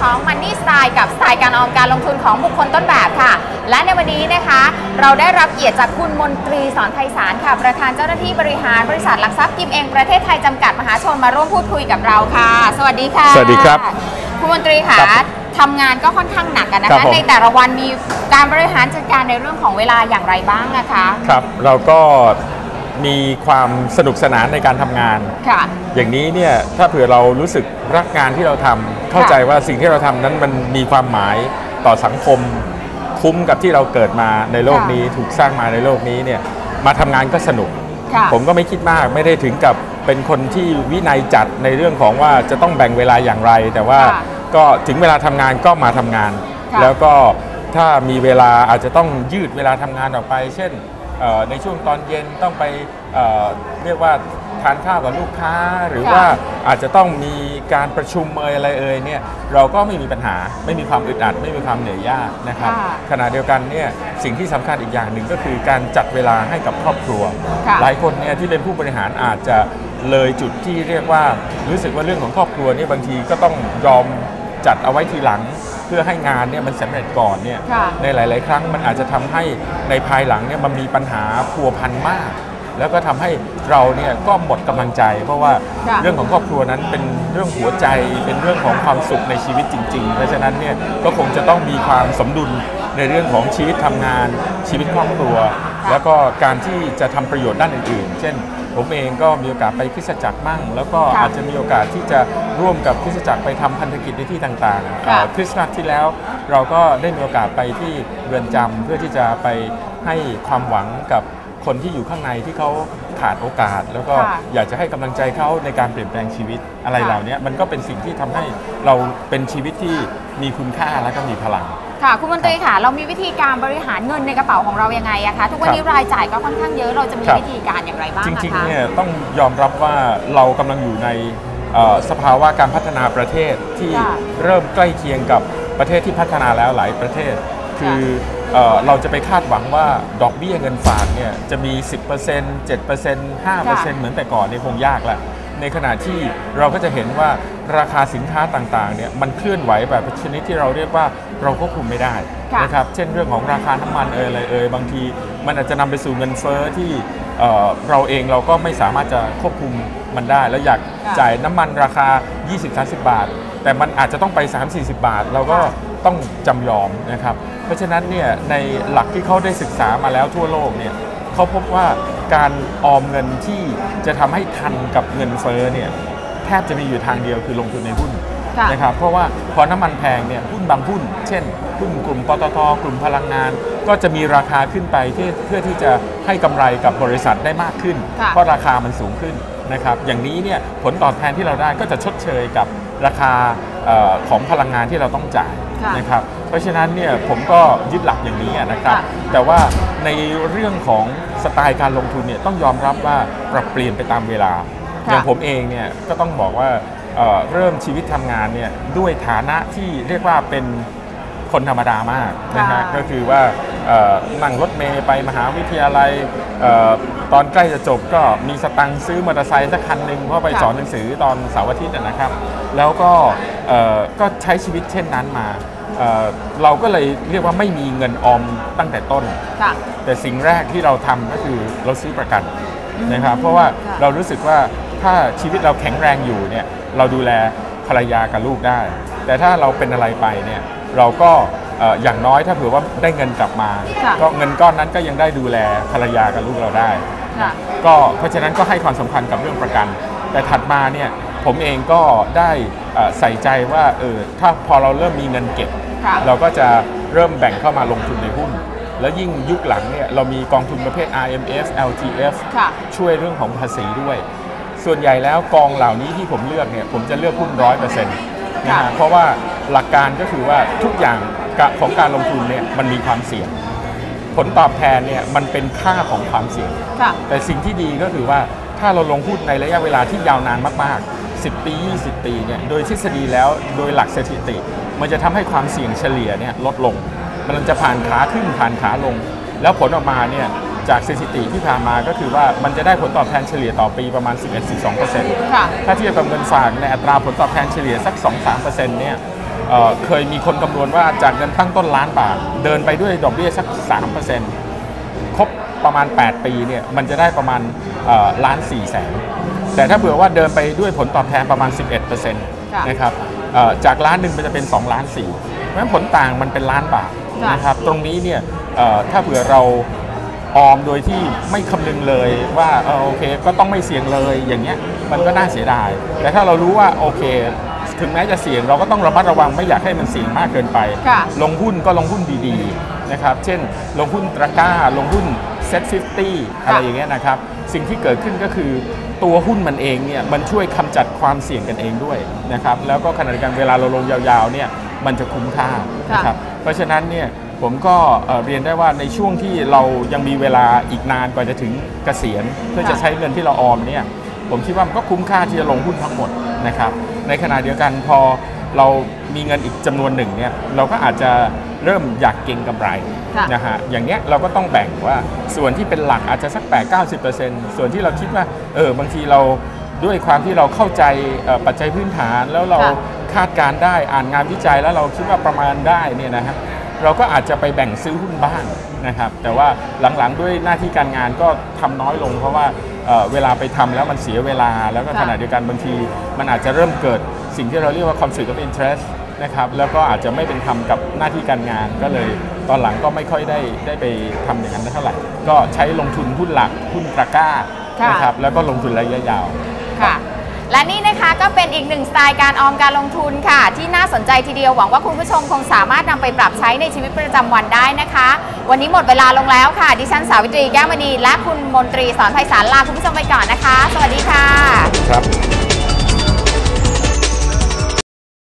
ของ Money Style กับสไตล์การออมการลงทุนของบุคคลต้นแบบค่ะ และในวันนี้นะคะ เราได้รับเกียรติจากคุณมนตรีสอนไพศาลค่ะ ประธานเจ้าหน้าที่บริหารบริษัทหลักทรัพย์กิมเองประเทศไทยจำกัดมหาชนมาร่วมพูดคุยกับเราค่ะ สวัสดีค่ะ สวัสดีครับ คุณมนตรีค่ะครับทำงานก็ค่อนข้างหนักกันนะครัคะบผม ในแต่ละวันมีการบริหารจัดการในเรื่องของเวลาอย่างไรบ้างนะคะ ครับ เราก็ มีความสนุกสนานในการทำงาน ค่ะ อย่างนี้เนี่ยถ้าเผื่อเรารู้สึกรักงานที่เราทำเข้าใจว่าสิ่งที่เราทำนั้นมันมีความหมายต่อสังคม คุ้มกับที่เราเกิดมาในโลกนี้ถูกสร้างมาในโลกนี้เนี่ยมาทำงานก็สนุก ค่ะ ผมก็ไม่คิดมากไม่ได้ถึงกับเป็นคนที่วินัยจัดในเรื่องของว่าจะต้องแบ่งเวลาอย่างไร แต่ว่าค่ะก็ถึงเวลาทำงานก็มาทำงาน ค่ะแล้วก็ถ้ามีเวลาอาจจะต้องยืดเวลาทำงานออกไป เช่นเอ่อ ในช่วงตอนเย็นต้องไปเอ่อเรียกว่าทานข้าวกับลูกค้า หรือค่ะว่าอาจจะต้องมีการประชุมเอยอะไรเอ่ยเนี่ยเราก็ไม่มีปัญหาไม่มีความอึดอัด ไม่มีความเหนื่อยยากนะครับค่ะขณะเดียวกันเนี่ยสิ่งที่สำคัญอีกอย่างหนึ่งก็คือการจัดเวลาให้กับครอบครัวค่ะหลายคนเนี่ยที่เป็นผู้บริหารอาจจะเลยจุดที่เรียกว่ารู้สึกว่าเรื่องของครอบครัวเนี่ยบางทีก็ต้องยอม จัดเอาไว้ทีหลัง เพื่อให้งานเนี่ยมันสำเร็จก่อนเนี่ยค่ะในหลาย ๆ ครั้งมันอาจจะทำให้ในภายหลังเนี่ยมันมีปัญหาพัวพันมาก แล้วก็ทำให้เราเนี่ยก็หมดกำลังใจ เพราะว่าค่ะเรื่องของครอบครัวนั้นเป็นเรื่องหัวใจเป็นเรื่องของความสุขในชีวิตจริง ๆ เพราะฉะนั้นเนี่ยก็คงจะต้องมีความสมดุลในเรื่องของชีวิตทำงานชีวิตครอบครัว แล้วก็การที่จะทำประโยชน์ด้านอื่นๆ เช่น ผมเองก็มีโอกาสไปคริสตจักรมั่ง แล้วก็ค่ะอาจจะมีโอกาสที่จะร่วมกับคริสตจักรไปทำพันธกิจในที่ต่างๆเอ่อคริสต์มาสที่แล้วเราก็ได้มีโอกาสไปที่เรือนจำเพื่อที่จะไปให้ความหวังกับคนที่อยู่ข้างในที่เขาขาดโอกาส แล้วก็ค่ะอยากจะให้กำลังใจเขาในการเปลี่ยนแปลงชีวิตอะไรค่ะเหล่านี้มันก็เป็นสิ่งที่ทำให้เราเป็นชีวิตที่มีคุณค่าและก็มีพลัง ค่ะคุณมนตรีค่ะ เรามีวิธีการบริหารเงินในกระเป๋าของเรายังไงอะคะทุกวันนี้ครับรายจ่ายก็ค่อนข้างเยอะเราจะมีครับวิธีการอย่างไรบ้างจอะริงคะๆเนี่ยต้องยอมรับว่าเรากำลังอยู่ในเอ่อสภาวะการพัฒนาประเทศที่ค่ะเริ่มใกล้เคียงกับประเทศที่พัฒนาแล้วหลายประเทศ คือเอ่อเราจะไปคาดหวังว่าดอกเบี้ยเงินฝากเนี่ยจะมี 10% 7% 5%เหมือนแต่ก่อนเนี่ยคงยากละ ในขณะที่เราก็จะเห็นว่าราคาสินค้าต่างๆเนี่ยมันเคลื่อนไหวแบบชนิดที่เราเรียกว่าเราควบคุมไม่ได้ค่ะนะครับเช่นเรื่องของราคาน้ำมันเอยอะไรเอยบางที มันอาจจะนำไปสู่เงินเฟ้อที่เอ่อเราเองเราก็ไม่สามารถจะควบคุมมันได้ แล้วอยากค่ะจ่ายน้ำมันราคา 20-30 บาท แต่มันอาจจะต้องไป 3-40 บาท เราก็ค่ะต้องจำยอมนะครับ เพราะฉะนั้นเนี่ยในหลักที่เขาได้ศึกษามาแล้วทั่วโลกเนี่ย เขาพบว่าการออมเงินที่จะทำให้ทันกับเงินเฟ้อเนี่ยแทบจะมีอยู่ทางเดียวคือลงทุนในหุ้นค่ะนะครับเพราะว่าพอน้ำมันแพงเนี่ยหุ้นบางหุ้น เช่นหุ้นกลุ่มปตทกลุ่มพลังงาน ก็จะมีราคาขึ้นไปที่เพื่อที่จะให้กำไรกับบริษัทได้มากขึ้นค่ะเพราะราคามันสูงขึ้นนะครับอย่างนี้เนี่ยผลตอบแทนที่เราได้ก็จะชดเชยกับราคาเออของพลังงานที่เราต้องจ่ายค่ะนะครับ เพราะฉะนั้นเนี่ยผมก็ยึดหลักอย่างนี้นะครับค่ะแต่ว่าในเรื่องของสไตล์การลงทุนเนี่ยต้องยอมรับว่าปรับเปลี่ยนไปตามเวลาค่ะอย่างผมเองเนี่ยก็ต้องบอกว่าเอ่อเริ่มชีวิตทำงานเนี่ยด้วยฐานะที่เรียกว่าเป็นคนธรรมดามากนะฮะค่ะก็คือว่าเอ่อนั่งรถเมย์ไปมหาวิทยาลัยเอ่อตอนใกล้จะจบก็มีสตังค์ซื้อมอเตอร์ไซค์สักคันหนึ่งเพราะไปค่ะสอนหนังสือตอนเสาร์อาทิตย์นะนะครับ แล้วก็เอ่อก็ใช้ชีวิตเช่นนั้นมา เอ่อเราก็เลยเรียกว่าไม่มีเงินออมตั้งแต่ต้นค่ะแต่สิ่งแรกที่เราทำก็คือเราซื้อประกันนะครับ เพราะว่าค่ะเรารู้สึกว่าถ้าชีวิตเราแข็งแรงอยู่เนี่ยเราดูแลภรรยากับลูกได้ แต่ถ้าเราเป็นอะไรไปเนี่ยเราก็เอ่ออย่างน้อยถ้าเผื่อว่าได้เงินกลับมาค่ะก็เงินก้อนนั้นก็ยังได้ดูแลภรรยากับลูกเราได้ค่ะก็เพราะฉะนั้นก็ให้ความสำคัญกับเรื่องประกัน แต่ถัดมาเนี่ย ผมเองก็ได้เอ่อใส่ใจว่าเออถ้าพอเราเริ่มมีเงินเก็บค่ะเราก็จะเริ่มแบ่งเข้ามาลงทุนในหุ้น แล้วยิ่งยุคหลังเนี่ยเรามีกองทุนประเภท RMF LTF ค่ะช่วยเรื่องของภาษีด้วย ส่วนใหญ่แล้วกองเหล่านี้ที่ผมเลือกเนี่ยผมจะเลือกหุ้นร้อยเปอร์เซ็นต์นะค่ะฮะเพราะว่าหลักการก็คือว่าทุกอย่างกะของการลงทุนเนี่ยมันมีความเสี่ยง ผลตอบแทนเนี่ยมันเป็นค่าของความเสี่ยงค่ะแต่สิ่งที่ดีก็คือว่าถ้าเราลงหุ้นในระยะเวลาที่ยาวนานมากๆ 10 ปี 20 ปีเนี่ยโดยทฤษฎีแล้วโดยหลักสถิติ มันจะทำให้ความเสี่ยงเฉลี่ยเนี่ยลดลง มันจะผ่านขาขึ้นผ่านขาลง แล้วผลออกมาเนี่ยจากสถิติที่ผ่านมาก็คือว่ามันจะได้ผลตอบแทนเฉลี่ยต่อปีประมาณ 11-12%ค่ะถ้าเทียบกับเงินฝากในอัตราผลตอบแทนเฉลี่ยสัก 2-3%เนี่ยเอ่อเคยมีคนคำนวณว่าจากเงินตั้งต้นล้านบาท เดินไปด้วยดอกเบี้ยสัก 3%ครบประมาณ 8 ปีเนี่ยมันจะได้ประมาณเอ่อล้าน4แสน แต่ถ้าเผื่อว่าเดินไปด้วยผลตอบแทนประมาณ 11%นะครับเอ่อจากล้านหนึ่งมันจะเป็น 2 ล้าน4เพราะฉะนั้นผลต่างมันเป็นล้านบาทค่ะนะครับตรงนี้เนี่ยเอ่อถ้าเผื่อเราออมโดยที่ไม่คำนึงเลยว่าเออโอเคก็ต้องไม่เสี่ยงเลยอย่างเงี้ยมันก็น่าเสียดาย แต่ถ้าเรารู้ว่าโอเค ถึงแม้จะเสี่ยงเราก็ต้องระมัดระวังไม่อยากให้มันเสี่ยงมากเกินไปค่ะลงหุ้นก็ลงหุ้นดีๆนะครับเช่น ลงหุ้นตะกร้าลงหุ้นเซ็ต50อะไรอย่างเงี้ยนะครับ สิ่งที่เกิดขึ้นก็คือตัวหุ้นมันเองเนี่ยมันช่วยกำจัดความเสี่ยงกันเองด้วยนะครับแล้วก็ขณะเดียวกันเวลาเราลงยาวๆเนี่ยมันจะคุ้มค่านะครับเพราะฉะนั้นเนี่ยผมก็เอ่อเรียนได้ว่าในช่วงที่เรายังมีเวลาอีกนานกว่าจะถึงเกษียณ เพื่อจะใช้เงินที่เราออมเนี่ยผมคิดว่ามันก็คุ้มค่าที่จะลงหุ้นทั้งหมดนะครับในขณะเดียวกันพอเรามีเงินอีกจำนวนหนึ่งเนี่ยเราก็อาจจะเริ่มอยากเก็งกำไรค่ะ นะฮะอย่างเงี้ยเราก็ต้องแบ่งว่าส่วนที่เป็นหลักอาจจะสัก 8 90 ส่วนที่เราคิดว่าเออบางทีเราด้วยความที่เราเข้าใจเอ่อปัจจัยพื้นฐานแล้วเราค่ะคาดการณ์ได้อ่านงานวิจัยแล้วเราคิดว่าประมาณได้เนี่ยนะฮะเราก็อาจจะไปแบ่งซื้อหุ้นบ้างนะครับแต่ว่าหลังๆด้วยหน้าที่การงานก็ทำน้อยลง เพราะว่าเอ่อเวลาไปทำแล้วมันเสียเวลา แล้วก็ค่ะขณะเดียวกันบางที มันอาจจะเริ่มเกิดสิ่งที่เราเรียกว่า conflict of interest นะครับแล้วก็อาจจะไม่เป็นธรรมกับหน้าที่การงานก็เลย ตอนหลังก็ไม่ค่อยได้ได้ไปทำอย่างนั้นเท่าไหร่ ก็ใช้ลงทุนหุ้นหลักหุ้นตะกร้าค่ะนะครับแล้วก็ลงทุนระยะยาวค่ะและนี่นะคะก็เป็นอีกหนึ่งสไตล์การออมการลงทุนค่ะ ที่น่าสนใจทีเดียวหวังว่าคุณผู้ชมคงสามารถนำไปปรับใช้ในชีวิตประจำวันได้นะคะ วันนี้หมดเวลาลงแล้วค่ะ ดิฉันสาวิตรีแก้วมณีและคุณมนตรีสอนไพศาลลาคุณผู้ชมไปก่อนนะคะ สวัสดีค่ะ ครับ